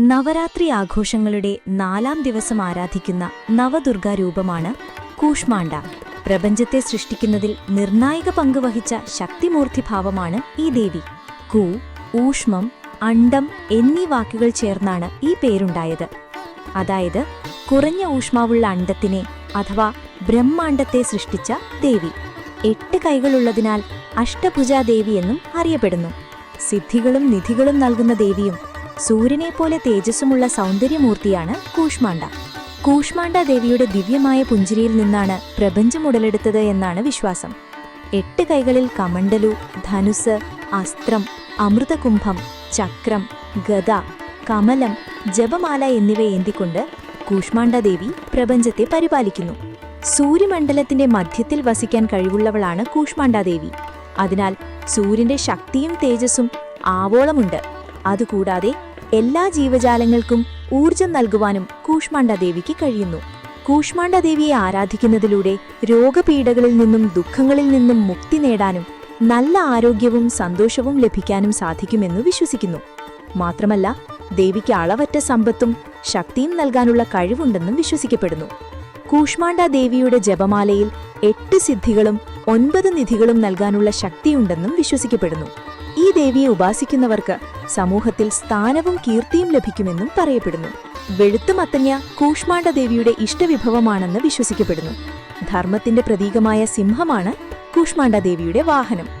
നവരാത്രി ആഘോഷങ്ങളുടെ നാലാം ദിവസം ആരാധിക്കുന്ന നവദുർഗാ രൂപമാണ് കൂഷ്മാണ്ട പ്രപഞ്ചത്തെ സൃഷ്ടിക്കുന്നതിൽ നിർണായക പങ്ക് വഹിച്ച ശക്തിമൂർത്തി ഭാവമാണ് ഈ ദേവി. കൂ ഊഷ്മം അണ്ടം എന്നീ വാക്കുകൾ ചേർന്നാണ് ഈ പേരുണ്ടായത്. അതായത് കുറഞ്ഞ ഊഷ്മാവുള്ള അണ്ടത്തിനെ അഥവാ ബ്രഹ്മാണ്ടത്തെ സൃഷ്ടിച്ച ദേവി. എട്ട് കൈകളുള്ളതിനാൽ അഷ്ടഭുജാദേവി എന്നും അറിയപ്പെടുന്നു. സിദ്ധികളും നിധികളും നൽകുന്ന ദേവിയും സൂര്യനെപ്പോലെ തേജസ്സുമുള്ള സൗന്ദര്യമൂർത്തിയാണ് കൂഷ്മാണ്ട. കൂഷ്മാണ്ട ദേവിയുടെ ദിവ്യമായ പുഞ്ചിരിയിൽ നിന്നാണ് പ്രപഞ്ചം ഉടലെടുത്തത് എന്നാണ് വിശ്വാസം. എട്ട് കൈകളിൽ കമണ്ടലു ധനുസ് അസ്ത്രം അമൃതകുംഭം ചക്രം ഗത കമലം ജപമാല എന്നിവ ഏന്തിക്കൊണ്ട് കൂഷ്മാണ്ട ദേവി പ്രപഞ്ചത്തെ പരിപാലിക്കുന്നു. സൂര്യമണ്ഡലത്തിന്റെ മധ്യത്തിൽ വസിക്കാൻ കഴിവുള്ളവളാണ് കൂഷ്മാണ്ഡാദേവി അതിനാൽ സൂര്യന്റെ ശക്തിയും തേജസ്സും ആവോളമുണ്ട്. അതുകൂടാതെ എല്ലാ ജീവജാലങ്ങൾക്കും ഊർജം നൽകുവാനും കൂഷ്മാണ്ഡാദേവിക്ക് കഴിയുന്നു. കൂഷ്മാണ്ഡാദേവിയെ ആരാധിക്കുന്നതിലൂടെ രോഗപീഠകളിൽ നിന്നും ദുഃഖങ്ങളിൽ നിന്നും മുക്തി നേടാനും നല്ല ആരോഗ്യവും സന്തോഷവും ലഭിക്കാനും സാധിക്കുമെന്ന് വിശ്വസിക്കുന്നു. മാത്രമല്ല ദേവിക്ക് അളവറ്റ സമ്പത്തും ശക്തിയും നൽകാനുള്ള കഴിവുണ്ടെന്നും വിശ്വസിക്കപ്പെടുന്നു. കൂഷ്മാണ്ഡ ദേവിയുടെ ജപമാലയിൽ എട്ട് സിദ്ധികളും ഒൻപത് നിധികളും നൽകാനുള്ള ശക്തിയുണ്ടെന്നും വിശ്വസിക്കപ്പെടുന്നു. ഈ ദേവിയെ ഉപാസിക്കുന്നവർക്ക് സമൂഹത്തിൽ സ്ഥാനവും കീർത്തിയും ലഭിക്കുമെന്നും പറയപ്പെടുന്നു. വെളുത്ത മത്തങ്ങ കൂഷ്മാണ്ഡ ദേവിയുടെ ഇഷ്ടവിഭവമാണെന്ന് വിശ്വസിക്കപ്പെടുന്നു. ധർമ്മത്തിന്റെ പ്രതീകമായ സിംഹമാണ് കൂഷ്മാണ്ഡ ദേവിയുടെ വാഹനം.